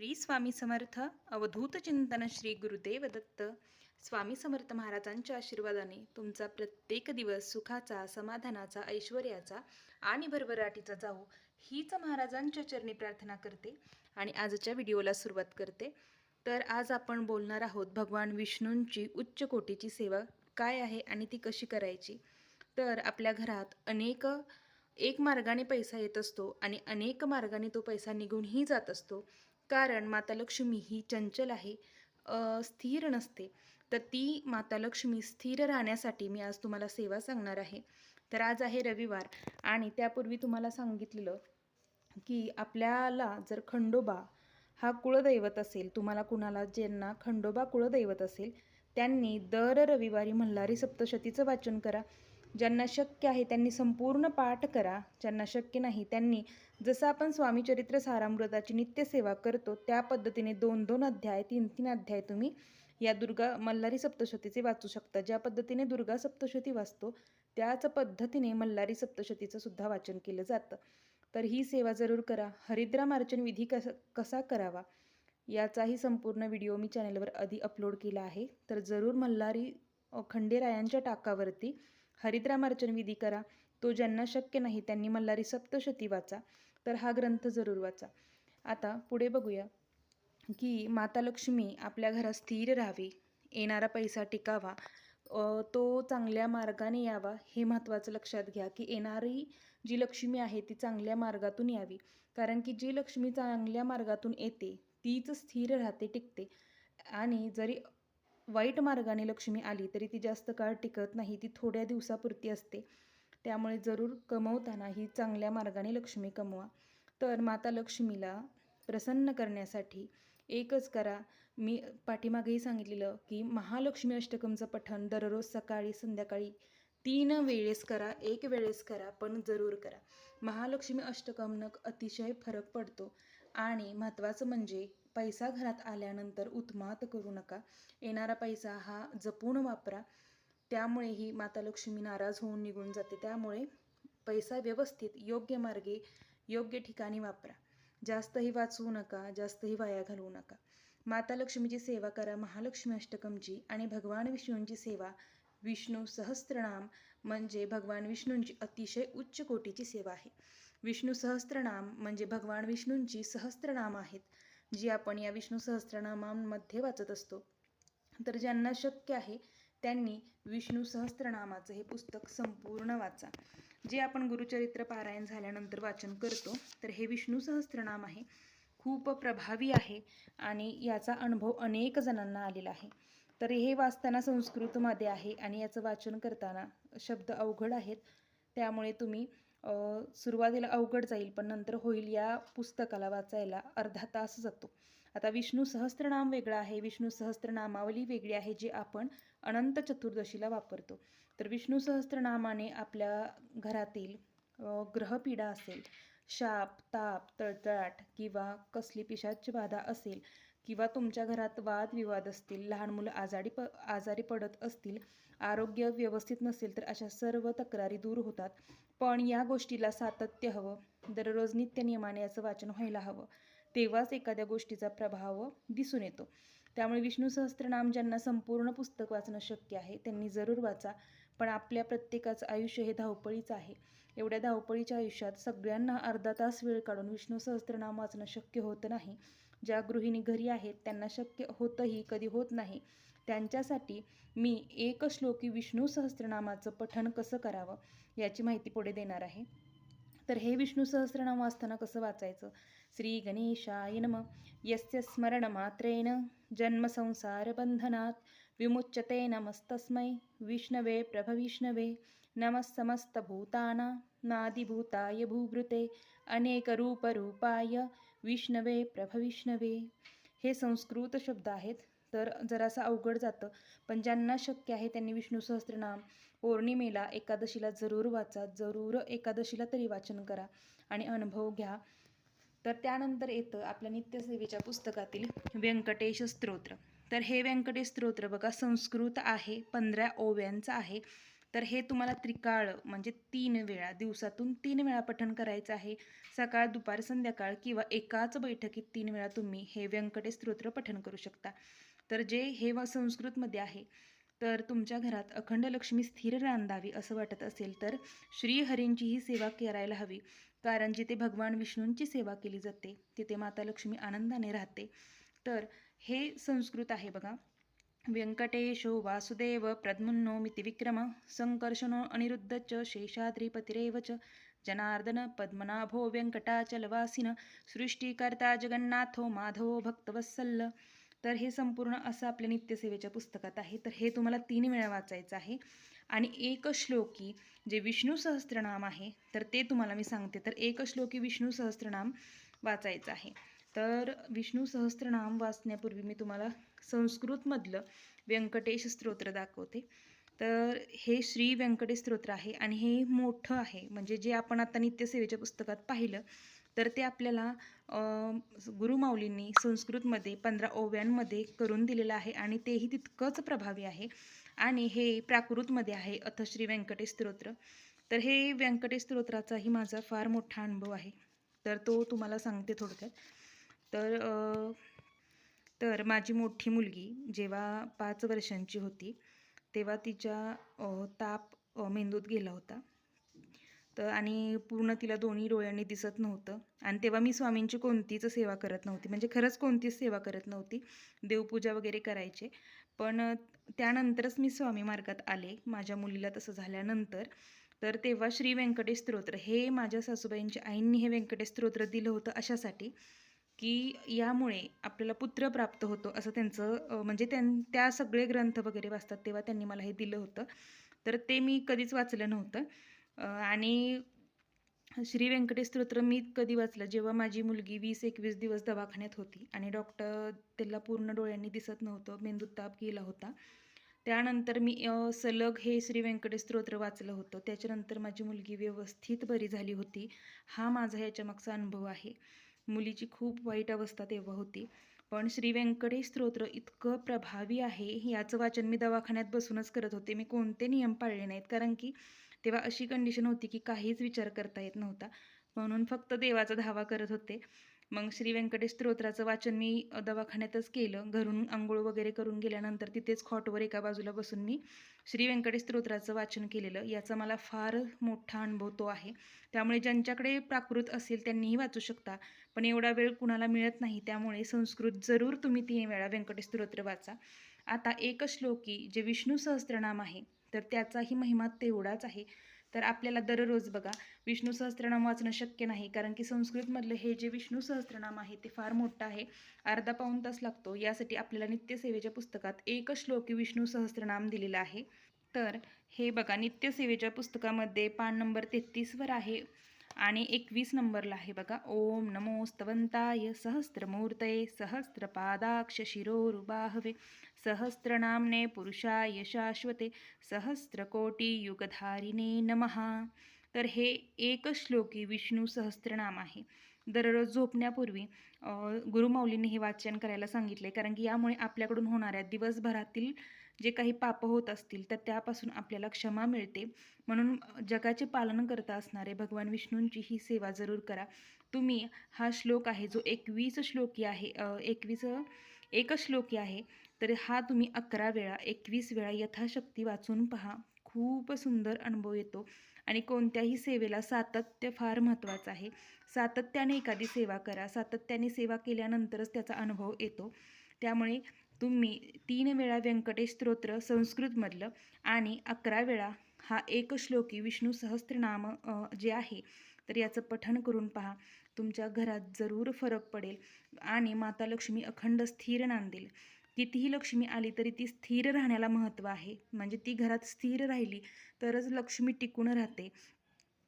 श्री स्वामी समर्थ अवधूत चिंतन श्री गुरुदेव दत्त स्वामी समर्थ महाराजांच्या आशीर्वादाने तुमचा प्रत्येक दिवस सुखाचा समाधानाचा ऐश्वर्याचा आणि भरभराटीचा जाऊ हीच महाराजांच्या चरणी प्रार्थना करते आणि आजच्या व्हिडिओला सुरुवात करते. तर आज आपण बोलणार आहोत भगवान विष्णूंची उच्च कोटीची सेवा काय आहे आणि ती कशी करायची? तर आपल्या घरात अनेक एक मार्गाने पैसा येत असतो आणि अनेक मार्गाने तो पैसा निघूनही जात असतो. कारण माता लक्ष्मी ही चंचल आहे स्थिर नसते. तर ती माता लक्ष्मी स्थिर राहण्यासाठी मी आज तुम्हाला सेवा सांगणार आहे. तर आज आहे रविवार आणि त्यापूर्वी तुम्हाला सांगितलेलं की आपल्याला जर खंडोबा हा कुळदैवत असेल तुम्हाला कुणाला ज्यांना खंडोबा कुळदैवत असेल त्यांनी दर रविवारी मल्हारी सप्तशतीचं वाचन करा. ज्यांना शक्य आहे त्यांनी संपूर्ण पाठ करा. ज्यांना शक्य नाही त्यांनी जसं आपण स्वामी चरित्र सारामृताची नित्यसेवा करतो त्या पद्धतीने दोन दोन अध्याय तीन तीन अध्याय तुम्ही या दुर्गा मल्हारी सप्तशतीचे वाचू शकता. ज्या पद्धतीने दुर्गा सप्तशती वाचतो त्याच पद्धतीने मल्हारी सप्तशतीचं सुद्धा वाचन केलं जातं. तर ही सेवा जरूर करा. हरिद्रामार्चन विधी कसा कसा करावा याचाही संपूर्ण व्हिडिओ मी चॅनलवर आधी अपलोड केला आहे. तर जरूर मल्हारी खंडेरायांच्या टाकावरती हरिद्रामार्चन विधी करा. तो ज्यांना शक्य नाही त्यांनी मल्हारी सप्तशती वाचा. तर हा ग्रंथ जरूर वाचा. आता पुढे बघूया की माता लक्ष्मी आपल्या घरात स्थिर राहावी. येणारा पैसा टिकावा. तो चांगल्या मार्गाने यावा हे महत्त्वाचं लक्षात घ्या की येणारी जी लक्ष्मी आहे ती चांगल्या मार्गातून यावी. कारण की जी लक्ष्मी चांगल्या मार्गातून येते तीच स्थिर राहते टिकते. आणि जरी वाईट मार्गाने लक्ष्मी आली तरी ती जास्त काळ टिकत नाही ती थोड्या दिवसापुरती असते. त्यामुळे जरूर कमवताना ही चांगल्या मार्गाने लक्ष्मी कमवा. तर माता लक्ष्मीला प्रसन्न करण्यासाठी एकच करा. मी पाठीमागेही सांगितलेलं की महालक्ष्मी अष्टकमचं पठण दररोज सकाळी संध्याकाळी तीन वेळेस करा एक वेळेस करा पण जरूर करा. महालक्ष्मी अष्टकमनं अतिशय फरक पडतो. आणि महत्त्वाचं म्हणजे पैसा घरात आल्यानंतर उत्मात करू नका. येणारा पैसा हा जपून वापरा. त्यामुळेही माता लक्ष्मी नाराज होऊन निघून जाते. त्यामुळे पैसा व्यवस्थित योग्य मार्गे योग्य ठिकाणी वापरा. जास्तही वाचवू नका जास्तही वाया घालवू नका. माता लक्ष्मीची सेवा करा. महालक्ष्मी अष्टकमची आणि भगवान विष्णूंची सेवा. विष्णू सहस्त्रनाम म्हणजे भगवान विष्णूंची अतिशय उच्च कोटीची सेवा आहे. विष्णू सहस्त्रनाम म्हणजे भगवान विष्णूंची सहस्त्रनाम आहेत जी आपण या विष्णू सहस्त्रनामांमध्ये वाचत असतो. तर ज्यांना शक्य आहे त्यांनी विष्णू सहस्त्रनामाचं हे पुस्तक संपूर्ण वाचा. जे आपण गुरुचरित्र पारायण झाल्यानंतर वाचन करतो तर हे विष्णू सहस्त्रनाम आहे. खूप प्रभावी आहे आणि याचा अनुभव अनेक जणांना आलेला आहे. तर हे वाचताना संस्कृतमध्ये आहे आणि याचं वाचन करताना शब्द अवघड आहेत त्यामुळे तुम्ही सुरुवातीला अवघड जाईल पण नंतर होईल या पुस्तकाला वाचायला अर्धा तास जातो. आता विष्णू सहस्त्रनाम वेगळं आहे. विष्णू सहस्त्रनामावली वेगळी आहे जी आपण अनंत चतुर्दशीला वापरतो. तर विष्णू सहस्त्रनामाने आपल्या घरातील ग्रहपीडा असेल शाप ताप तळतळाट किंवा कसली पिशाच बाधा असेल किंवा तुमच्या घरात वादविवाद असतील लहान मुलं आजारी प आजारी पडत असतील आरोग्य व्यवस्थित नसेल तर अशा सर्व तक्रारी दूर होतात. पण या गोष्टीला सातत्य हवं. दररोज नित्य नियमाने याचं वाचन व्हायला हवं. तेव्हाच एखाद्या गोष्टीचा प्रभाव दिसून येतो. त्यामुळे विष्णू सहस्त्रनाम ज्यांना संपूर्ण पुस्तक वाचणं शक्य आहे त्यांनी जरूर वाचा. पण आपल्या प्रत्येकाचं आयुष्य हे धावपळीचं आहे. एवढ्या धावपळीच्या आयुष्यात सगळ्यांना अर्धा तास वेळ काढून विष्णू सहस्त्रनाम वाचणं शक्य होत नाही. ज्या गृहिणी घरी आहेत त्यांना शक्य होतंही कधी होत नाही. त्यांच्यासाठी मी एक श्लोकी विष्णू सहस्त्रनामाचं पठण कसं करावं याची माहिती पुढे देणार आहे. तर हे विष्णू सहस्रनाम वाचताना कसं वाचायचं? श्री गणेशाय नम. यस्य स्मरणमात्रेण. जन्मसंसारबन्धनात् विमुच्यते नमस्तस्मै. विष्णवे प्रभविष्णवे. नमस्समस्तभूतानां नादिभूताय भूभृते अनेकरूपरूपाय विष्णवे प्रभविष्णवे. हे संस्कृत शब्द आहेत तर जरासं अवघड जातं पण ज्यांना शक्य आहे त्यांनी विष्णू सहस्त्रनाम पौर्णिमेला एकादशीला जरूर वाचा जरूर एकादशीला तरी वाचन करा आणि अनुभव घ्या. तर त्यानंतर येतं आपल्या नित्यसेवेच्या पुस्तकातील व्यंकटेश स्तोत्र. तर हे व्यंकटेश स्तोत्र बघा संस्कृत आहे पंधरा ओव्यांचं आहे. तर हे तुम्हाला त्रिकाळ म्हणजे तीन वेळा दिवसातून तीन वेळा पठण करायचं आहे. सकाळ दुपार संध्याकाळ किंवा एकाच बैठकीत तीन वेळा तुम्ही हे व्यंकटेश स्तोत्र पठण करू शकता. तर जे हे व संस्कृतमध्ये आहे तर तुमच्या घरात अखंड लक्ष्मी स्थिर रांधावी असं वाटत असेल तर श्रीहरींची ही सेवा करायला हवी कारण जिथे भगवान विष्णूंची सेवा केली जाते तिथे माता लक्ष्मी आनंदाने राहते. तर हे संस्कृत आहे बघा. व्यंकटेशो वासुदेव प्रद्मुन्नो मितिविक्रम सङ्कर्षणो अनिरुद्ध च शेषाद्रिपतिरेव च जनार्दन पद्मनाभो व्यङ्कटाचलवासिन सृष्टिकर्ता जगन्नाथो माधवो भक्तवत्सल्ल तर हे संपूर्ण असं आपल्या नित्यसेवेच्या पुस्तकात आहे. तर हे तुम्हाला तीन वेळा वाचायचं आहे. आणि एक श्लोकी जे विष्णू सहस्त्रनाम आहे तर ते तुम्हाला मी सांगते. तर एक श्लोकी विष्णू सहस्त्रनाम वाचायचं आहे. तर विष्णू सहस्त्रनाम वाचण्यापूर्वी मी तुम्हाला संस्कृतमधलं व्यंकटेश स्तोत्र दाखवते. तर हे श्री व्यंकटेश स्तोत्र आहे आणि हे मोठं आहे. म्हणजे जे आपण आता नित्यसेवेच्या पुस्तकात पाहिलं तर ते आपल्याला गुरुमाऊलींनी संस्कृतमध्ये पंधरा ओव्यांमध्ये करून दिलेलं आहे आणि तेही तितकंच प्रभावी आहे. आणि हे प्राकृतमध्ये आहे अथ श्री व्यंकटेश स्तोत्र. तर हे व्यंकटेश स्तोत्राचाही माझा फार मोठा अनुभव आहे. तर तो तुम्हाला सांगते थोडक्यात. तर तर माझी मोठी मुलगी जेव्हा पाच वर्षांची होती तेव्हा तिच्या ताप मेंदूत गेला होता. तर आणि पूर्ण तिला दोन्ही डोळ्यांनी दिसत नव्हतं. आणि तेव्हा मी स्वामींची कोणतीच सेवा करत नव्हती. म्हणजे खरंच कोणतीच सेवा करत नव्हती. देवपूजा वगैरे करायचे. पण त्यानंतरच मी स्वामी मार्गात आले. माझ्या मुलीला तसं झाल्यानंतर. तर तेव्हा श्री व्यंकटेश स्तोत्र हे माझ्या सासूबाईंच्या आईंनी हे व्यंकटेश स्तोत्र दिलं होतं अशासाठी. की यामुळे आपल्याला पुत्र प्राप्त होतो असं त्यांचं म्हणजे त्यां त्या सगळे ग्रंथ वगैरे वाचतात तेव्हा त्यांनी मला हे दिलं होतं. तर ते मी कधीच वाचलं नव्हतं. आणि श्री व्यंकटेश स्तोत्र मी कधी वाचलं जेव्हा माझी मुलगी वीस एकवीस दिवस दवाखान्यात होती आणि डॉक्टर त्याला पूर्ण डोळ्यांनी दिसत नव्हतं मेंदूत ताप गेला होता. त्यानंतर मी सलग हे श्री व्यंकटेश स्तोत्र वाचलं होतं. त्याच्यानंतर माझी मुलगी व्यवस्थित बरी झाली होती. हा माझा याच्यामागचा अनुभव आहे. मुलीची खूप वाईट अवस्था तेव्हा होती. पण श्री व्यंकटेश स्तोत्र इतकं प्रभावी आहे याचं वाचन मी दवाखान्यात बसूनच करत होते. मी कोणते नियम पाळले नाहीत कारण की तेव्हा अशी कंडिशन होती की काहीच विचार करता येत नव्हता. म्हणून फक्त देवाचा धावा करत होते. मग श्री व्यंकटेश स्तोत्राचं वाचन मी दवाखान्यातच केलं. घरून आंघोळ वगैरे करून गेल्यानंतर तिथेच खॉटवर एका बाजूला बसून मी श्री व्यंकटेश स्तोत्राचं वाचन केलेलं. याचा मला फार मोठा अनुभव तो आहे. त्यामुळे ज्यांच्याकडे प्राकृत असेल त्यांनीही वाचू शकता. पण एवढा वेळ कुणाला मिळत नाही. त्यामुळे संस्कृत जरूर तुम्ही तीन वेळा व्यंकटेश स्तोत्र वाचा. आता एक श्लोकी जे विष्णू सहस्त्रनाम आहे तर त्याचाही महिमा तेवढाच आहे. तर आपल्याला दररोज बघा विष्णू सहस्त्रनाम वाचणं शक्य नाही. कारण की संस्कृतमधलं हे जे विष्णू सहस्त्रनाम आहे ते फार मोठं आहे. अर्धा पाऊण तास लागतो. यासाठी आपल्याला नित्यसेवेच्या पुस्तकात एक श्लोकी विष्णू सहस्त्रनाम दिलेलं आहे. तर हे बघा नित्यसेवेच्या पुस्तकामध्ये पान नंबर तेहतीसवर आहे. आणि एकवीस नंबरला आहे बघा. ओम नमो स्तवंताय सहस्त्रमूर्तये सहस्त्रपादाक्ष शिरोरुबाहवे सहस्रनाम्ने पुरुषाय शाश्वते. सहस्रकोटियुगधारिणे नमः. तर हे एक श्लोकी विष्णू सहस्त्रनाम आहे. दररोज झोपण्यापूर्वी गुरुमाऊलींनी हे वाचन करायला सांगितले कारण की यामुळे आपल्याकडून होणाऱ्या दिवसभरातील जे काही पाप होत असतील तर त्यापासून आपल्याला क्षमा मिळते. म्हणून जगाचे पालन करता असणारे भगवान विष्णूंची ही सेवा जरूर करा. तुम्ही हा श्लोक आहे जो एकवीस श्लोकी आहे एकवीस एक श्लोकी आहे तर हा तुम्ही अकरा वेळा एकवीस वेळा यथाशक्ती वाचून पहा. खूप सुंदर अनुभव येतो. आणि कोणत्याही सेवेला सातत्य फार महत्त्वाचं आहे. सातत्याने एखादी सेवा करा. सातत्याने सेवा केल्यानंतरच त्याचा अनुभव येतो. त्यामुळे तुम्ही तीन वेळा व्यंकटेश स्तोत्र संस्कृतमधलं आणि अकरा वेळा हा एक श्लोकी विष्णू सहस्त्रनाम जे आहे तर याचं पठण करून पहा. तुमच्या घरात जरूर फरक पडेल आणि माता लक्ष्मी अखंड स्थिर नांदेल. कितीही लक्ष्मी आली तरी ती स्थिर राहण्याला महत्त्व आहे. म्हणजे ती घरात स्थिर राहिली तरच लक्ष्मी टिकून राहते.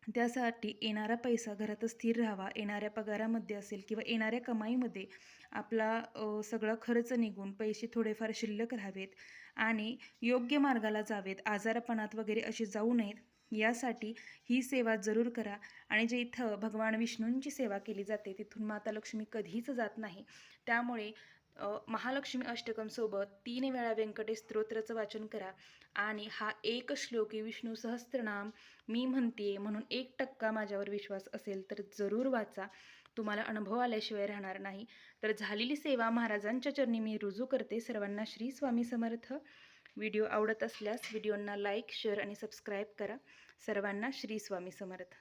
त्यासाठी येणारा पैसा घरात स्थिर राहावा. येणाऱ्या पगारामध्ये असेल किंवा येणाऱ्या कमाईमध्ये आपला सगळा खर्च निघून पैसे थोडेफार शिल्लक राहावेत आणि योग्य मार्गाला जावेत आजारपणात वगैरे असे जाऊ नयेत यासाठी ही सेवा जरूर करा. आणि जे इथं भगवान विष्णूंची सेवा केली जाते तिथून माता लक्ष्मी कधीच जात नाही. त्यामुळे महालक्ष्मी अष्टकमसोबत तीन वेळा व्यंकटेश स्तोत्राचं वाचन करा. आणि हा एक श्लोकी विष्णू सहस्त्रनाम मी म्हणते म्हणून एक टक्का माझ्यावर विश्वास असेल तर जरूर वाचा. तुम्हाला अनुभव आल्याशिवाय राहणार नाही. तर झालेली सेवा महाराजांच्या चरणी मी रुजू करते. सर्वांना श्री स्वामी समर्थ. व्हिडिओ आवडत असल्यास व्हिडिओंना लाईक शेअर आणि सबस्क्राईब करा. सर्वांना श्री स्वामी समर्थ.